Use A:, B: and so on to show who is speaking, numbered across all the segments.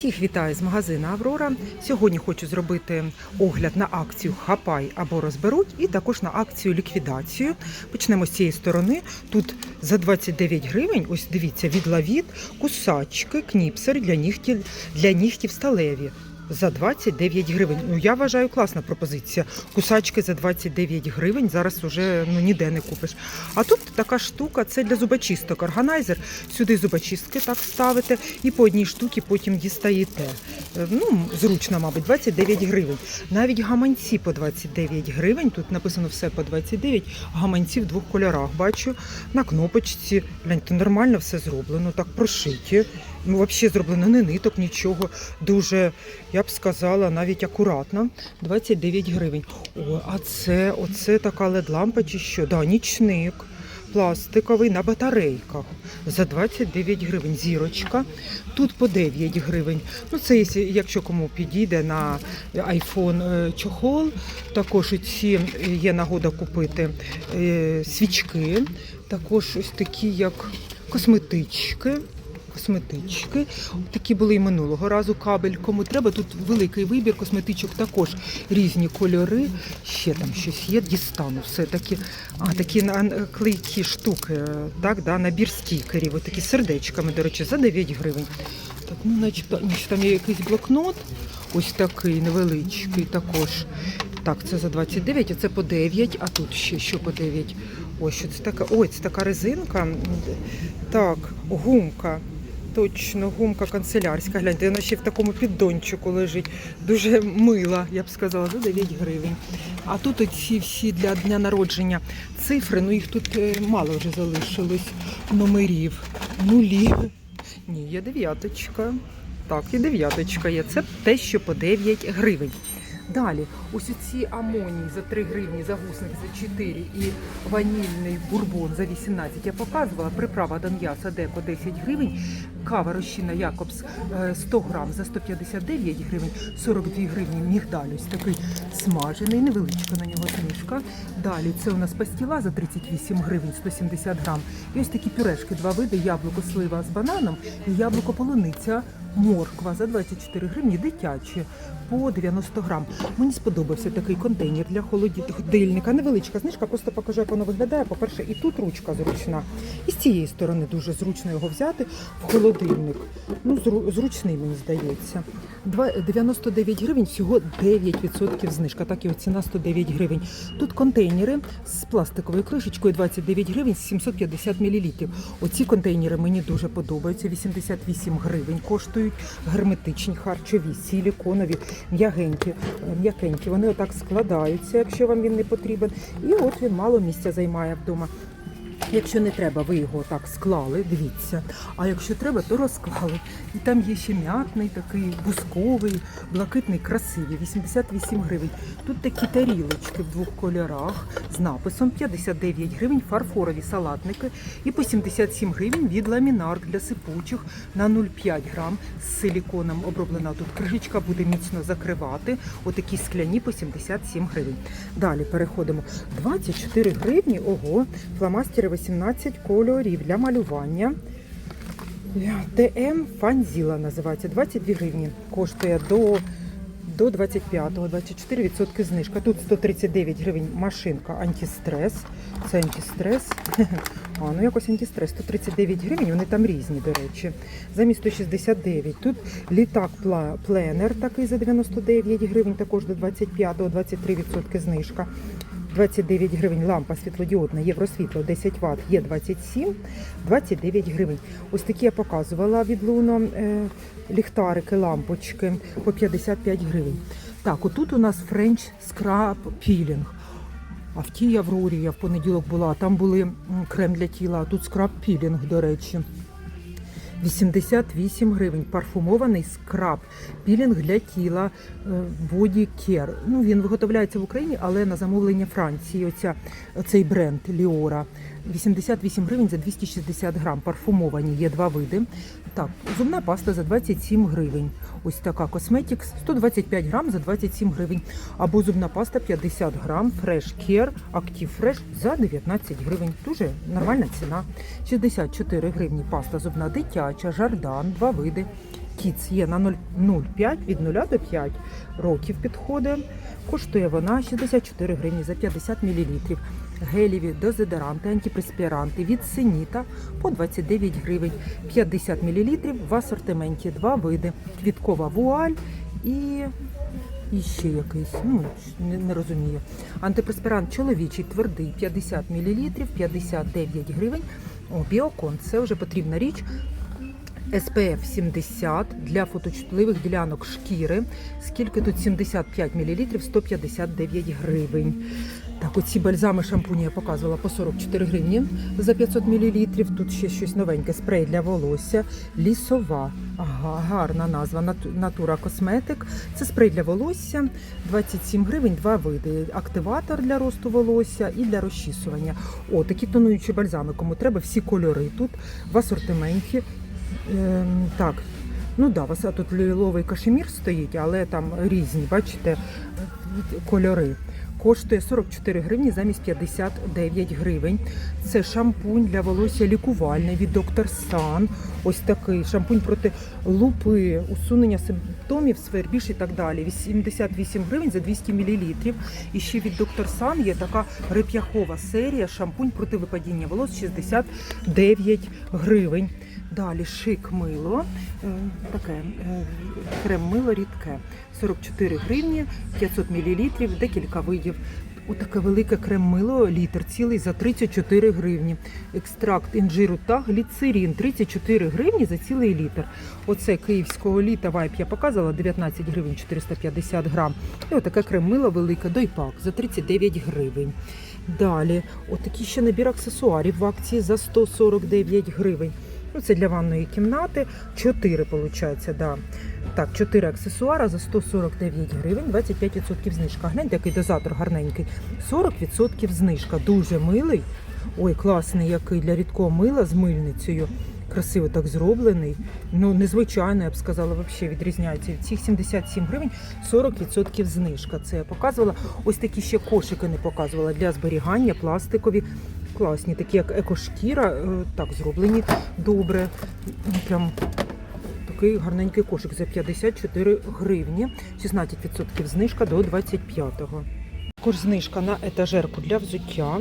A: Всіх вітаю з магазину Аврора. Сьогодні хочу зробити огляд на акцію Хапай або розберуть, і також на акцію ліквідацію. Почнемо з цієї сторони. Тут за 29 гривень, ось дивіться, від лавіт, кусачки, кніпсер для нігтів, для нігтів сталеві. За 29 гривень. Ну я вважаю класна пропозиція. Кусачки за 29 гривень зараз уже ну ніде не купиш. А тут така штука, це для зубочисток. Органайзер. Сюди зубочистки так ставите і по одній штуці потім дістаєте. Е, Ну, зручно, мабуть, 29 гривень. Навіть гаманці по 29 гривень. Тут написано все по 29, гаманці в двох кольорах. Бачу на кнопочці. Гляньте, нормально все зроблено, так прошиті. Ну, взагалі зроблено не ниток, нічого. Дуже, я б сказала, навіть акуратно. 29 гривень. О, а це, оце така LED-лампа чи що? Да, нічник. Пластиковий на батарейках за 29 гривень. Зірочка. Тут по 9 гривень. Ну, це якщо- кому підійде на iPhone е, чохол. Також ці є нагода купити е, свічки. Також ось такі, як косметички. Косметички. Такі були і минулого разу кабель. Кому треба, тут великий вибір косметичок, також різні кольори. Ще там щось є, дістану все-таки. А, такі клейкі штуки, е, так, да, набір стікерів, такі сердечками, до речі, за 9 гривень. Так, ну, начебто, там є якийсь блокнот, ось такий невеличкий також. Так, це за 29, а це по 9, а тут ще що по 9. Ось що це така. Ой, це така резинка. Так, гумка. Точно, гумка канцелярська. Гляньте, вона ще в такому піддончику лежить. Дуже мила, я б сказала, за 9 гривень. А тут оці всі для дня народження цифри, ну їх тут е, мало вже залишилось номерів. Нулі. Ні, є дев'яточка. Так, і дев'яточка є. Це те, що по 9 гривень. Далі, ось ці амонії за 3 гривні, загусник за 4 і ванільний бурбон за 18 я показувала. Приправа Дон'яса де по 10 гривень. Кава розчина Якобс е, 100 грам за 159 гривень, 42 гривні мігдаль ось такий смажений, невеличка на нього знижка. Далі це у нас пастіла за 38 гривень, 170 грам. І ось такі пюрешки, два види, яблуко слива з бананом і яблуко полуниця морква за 24 гривні, дитячі по 90 грам. Мені сподобався такий контейнер для холодильника. Невеличка знижка, просто покажу, як воно виглядає. По-перше, і тут ручка зручна. І з цієї сторони дуже зручно його взяти в холодильник. Ну, зручний, мені здається. 99 гривень, всього 9% знижка. Так і ціна 109 гривень. Тут контейнери з пластиковою кришечкою 29 гривень 750 мл. Оці контейнери мені дуже подобаються. 88 гривень коштують. Герметичні, харчові, силіконові, м'ягенькі. М'якенькі. Вони отак складаються, якщо вам він не потрібен. І от він мало місця займає вдома. Якщо не треба, ви його так склали, дивіться. А якщо треба, то розклали. І там є ще м'ятний, такий бусковий, блакитний, красивий, 88 гривень. Тут такі тарілочки в двох кольорах з написом 59 гривень, фарфорові салатники і по 77 гривень від ламінарк для сипучих на 0,5 грам з силіконом оброблена. Тут кришечка буде міцно закривати. Отакі скляні по 77 гривень. Далі переходимо. 24 гривні, ого, фломастери 18 кольорів для малювання. ТМ Фанзіла називається. 22 гривні. Коштує до, до 25-го, 24% знижка. Тут 139 гривень машинка антистрес. Це антистрес. А, ну якось антистрес. 139 гривень, вони там різні, до речі. Замість 169. Тут літак пленер такий за 99 гривень, також до 25-го, 23% знижка. 29 гривень лампа світлодіодна, євросвітло 10 Вт, є 27, 29 гривень. Ось такі я показувала від Луно е, ліхтарики, лампочки по 55 гривень. Так, отут у нас French Scrub Peeling. А в тій Аврорі я в понеділок була, там були крем для тіла, а тут скраб пілінг, до речі. 88 гривень. Парфумований скраб, пілінг для тіла, е, Body Care. Ну, він виготовляється в Україні, але на замовлення Франції. Оця, цей бренд Ліора. 88 гривень за 260 грам. Парфумовані, є два види. Так, зубна паста за 27 гривень. Ось така Cosmetics 125 грам за 27 гривень. Або зубна паста 50 грам Fresh Care Active Fresh за 19 гривень. Дуже нормальна ціна. 64 гривні паста зубна дитяча, жардан, два види. Kids є на 0,05 від 0 до 5 років підходить. Коштує вона 64 гривні за 50 мл. Геліві дезодоранти, антипреспіранти від Сеніта по 29 гривень 50 мл в асортименті. Два види. Квіткова вуаль і, і ще якийсь, ну не, не розумію. Антипреспірант чоловічий твердий 50 мл 59 гривень. О, біокон це вже потрібна річ. SPF 70 для фоточутливих ділянок шкіри. Скільки тут 75 мл 159 гривень. Так, оці бальзами шампуні я показувала по 44 гривні за 500 мл. Тут ще щось новеньке. Спрей для волосся. Лісова. Ага, гарна назва. Натура Косметик. Це спрей для волосся. 27 гривень, два види. Активатор для росту волосся і для розчісування. О, такі тонуючі бальзами. Кому треба, всі кольори тут в асортименті. Ем, так, ну да, вас тут ліловий кашемір стоїть, але там різні, бачите, кольори. Коштує 44 гривні замість 59 гривень. Це шампунь для волосся лікувальний від доктор Сан. Ось такий шампунь проти лупи, усунення симптомів, свербіж і так далі. 88 гривень за 200 мл. І ще від доктор Сан є така реп'яхова серія шампунь проти випадіння волос 69 гривень. Далі шик мило, е, таке е, крем мило рідке, 44 гривні, 500 мл, декілька видів. Отаке велике крем мило, літр цілий за 34 гривні. Екстракт інжиру та гліцерин 34 гривні за цілий літр. Оце київського літа вайп я показувала 19 гривень 450 грам. І отаке крем мило велике, дойпак за 39 гривень. Далі, отакий ще набір аксесуарів в акції за 149 гривень. Ну, це для ванної кімнати. 4, виходить, да. Так, 4 аксесуара за 149 гривень, 25% знижка. Гляньте, який дозатор гарненький. 40% знижка. Дуже милий. Ой, класний який для рідкого мила з мильницею. Красиво так зроблений. Ну, незвичайно, я б сказала, взагалі відрізняється. Від цих 77 гривень 40% знижка. Це я показувала. Ось такі ще кошики не показувала для зберігання, пластикові. Класні, такі як екошкіра, е, так зроблені добре. Ну, Прям такий гарненький кошик за 54 гривні, 16% знижка до 25-го. Також знижка на етажерку для взуття.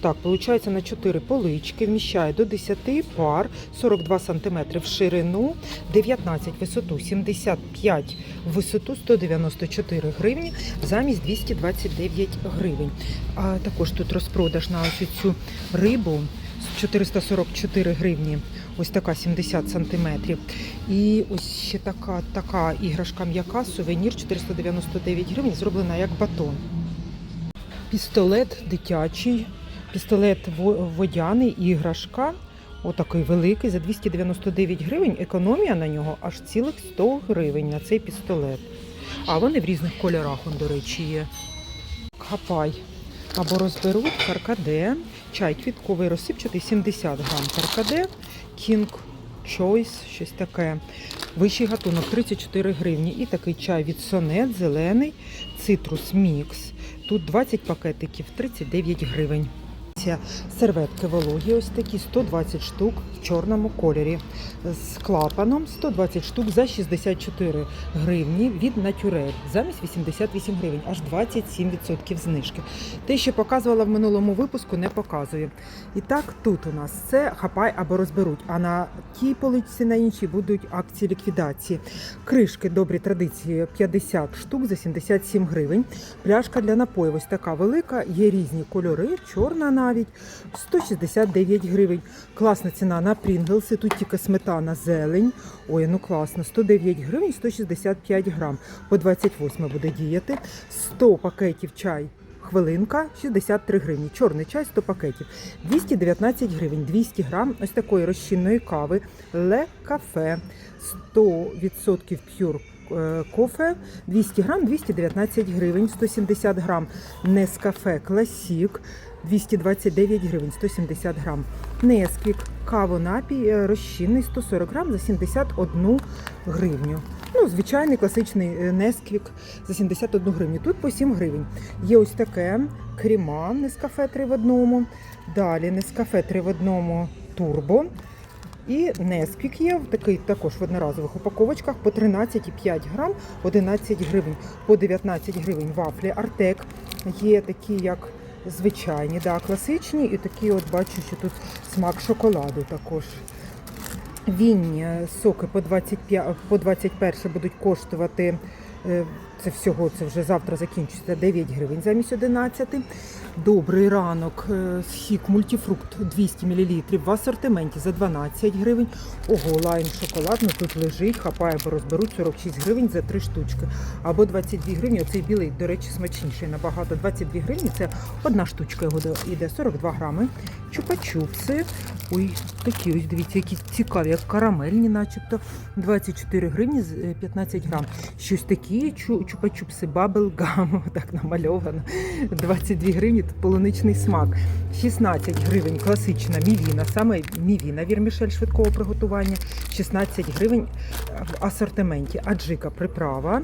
A: Так, виходить на 4 полички, вміщає до 10 пар, 42 см в ширину, 19 в висоту, 75 в висоту, 194 гривні, замість 229 гривень. А також тут розпродаж на ось цю рибу 444 гривні. Ось така 70 сантиметрів. І ось ще така, така іграшка м'яка, сувенір 499 гривень, зроблена як батон. Пістолет дитячий, пістолет водяний, іграшка. Отакий великий за 299 гривень. Економія на нього аж цілих 100 гривень на цей пістолет. А вони в різних кольорах, он, до речі, є. Хапай. Або розберуть каркаде, чай квітковий розсипчатий 70 грам каркаде, King Choice, щось таке. Вищий гатунок 34 гривні. І такий чай від Сонет, зелений, цитрус мікс. Тут 20 пакетиків, 39 гривень. Ці Серветки вологі, ось такі 120 штук в чорному кольорі. З клапаном 120 штук за 64 гривні від Натюрель. Замість 88 гривень, аж 27% знижки. Те, що показувала в минулому випуску, не показую. І так, тут у нас це хапай або розберуть. А на тій поличці на іншій будуть акції ліквідації. Кришки добрі традиції 50 штук за 77 гривень. Пляшка для напоїв ось така велика, є різні кольори, чорна навіть 169 гривень. Класна ціна на Прінглси. Тут тільки сметана, зелень. Ой, ну класно, 109 гривень, 165 грам. По 28 буде діяти. 100 пакетів чай. Хвилинка 63 гривні. Чорний чай 100 пакетів. 219 гривень, 200 грам ось такої розчинної кави. Ле кафе 100% п'юр е, кофе 200 грам 219 гривень, 170 грам Нескафе Класік 229 гривень, 170 грам. Несквік, кавонапій е, розчинний 140 грам за 71 гривню. Ну, звичайний класичний е, Несквік за 71 гривню. Тут по 7 гривень. Є ось таке крема Нескафе 3 в одному. Далі Нескафе 3 в одному турбо. І Несквік є, такий також в одноразових упаковочках по 13,5 грам, 11 гривень, по 19 гривень вафлі Артек. Є такі, як звичайні, да, класичні, і такі, от бачу, що тут смак шоколаду також. Вінні соки по 25, по 21 будуть коштувати. е, Це всього, це вже завтра закінчиться 9 гривень замість 11. Добрий ранок. е, Схік мультифрукт 200 мл в асортименті за 12 гривень. Ого, лайм шоколад, ну тут лежить, хапає, бо розберуть 46 гривень за 3 штучки. Або 22 гривні. Оцей білий, до речі, смачніший набагато. 22 гривні це одна штучка його йде 42 грами. Чупа-чупси. Ой, такі ось дивіться, які цікаві, як карамельні, начебто. 24 гривні з е, 15 грам. Щось такі чу- чупа-чупси, бабл-гам, так намальовано. 22 гривні полуничний смак. 16 гривень класична мівіна, саме мівіна вірмішель швидкого приготування. 16 гривень в асортименті. Аджика приправа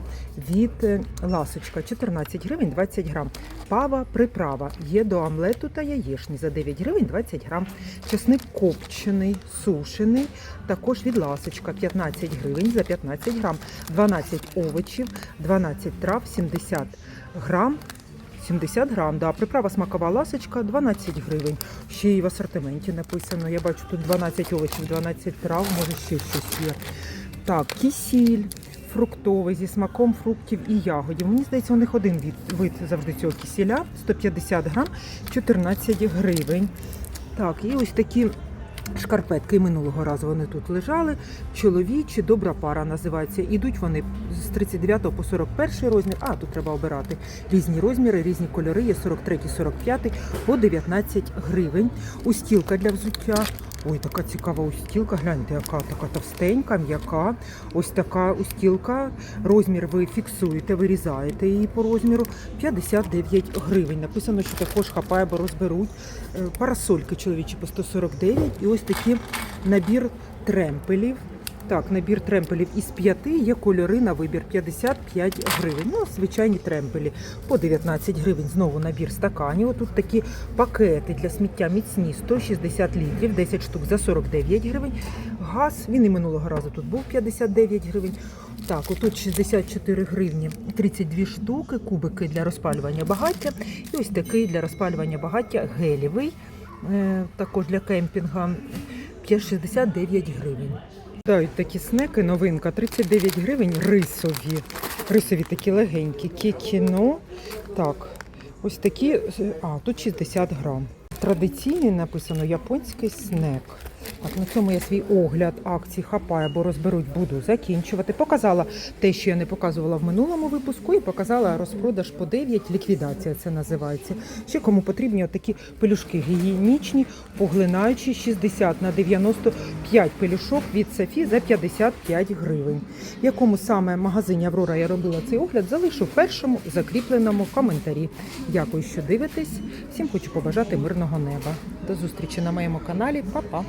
A: від е, ласочка 14 гривень 20 грам. Пава приправа є до омлету та яєшні за 9 гривень 20 грам. Чесник копчений, сушений, також від ласочка 15 гривень за 15 грам. 12 овочів, 12 трав, 70 грам. 70 грам, да. Приправа смакова ласочка 12 гривень. Ще й в асортименті написано. Я бачу тут 12 овочів, 12 трав, може ще щось є. Так, кисіль фруктовий зі смаком фруктів і ягодів. Мені здається, у них один від, вид завжди цього кисіля. 150 грам, 14 гривень. Так, і ось такі шкарпетки. Минулого разу вони тут лежали. Чоловічі, добра пара називається. Ідуть вони з 39 по 41 розмір. А, тут треба обирати різні розміри, різні кольори. Є 43, 45 по 19 гривень. Устілка для взуття. Ой, така цікава устілка. Гляньте, яка така товстенька, м'яка. Ось така устілка. Розмір ви фіксуєте, вирізаєте її по розміру. 59 гривень. Написано, що також хапає, бо розберуть. Е, Парасольки чоловічі по 149. І ось такий набір тремпелів. Так, набір тремпелів із п'яти є кольори на вибір 55 гривень. Ну, звичайні тремпелі по 19 гривень. Знову набір стаканів. Тут такі пакети для сміття міцні 160 літрів, 10 штук за 49 гривень. Газ, він і минулого разу тут був 59 гривень. Так, отут 64 гривні, 32 штуки, кубики для розпалювання багаття. І ось такий для розпалювання багаття гелєвий, е, також для кемпінга 69 гривень. Дають такі снеки, новинка 39 гривень, рисові. Рисові такі легенькі. Кікіно. Так, ось такі, а, тут 60 грам. Традиційний написано японський снек. Так, на цьому я свій огляд акцій хапає, бо розберуть, буду закінчувати. Показала те, що я не показувала в минулому випуску, і показала розпродаж по 9, ліквідація це називається. Ще кому потрібні отакі пелюшки гігієнічні, поглинаючі 60 на 95 пелюшок від Софі за 55 гривень. Якому саме магазині Аврора я робила цей огляд, залишу в першому закріпленому коментарі. Дякую, що дивитесь. Всім хочу побажати мирного неба. До зустрічі на моєму каналі. Па-па!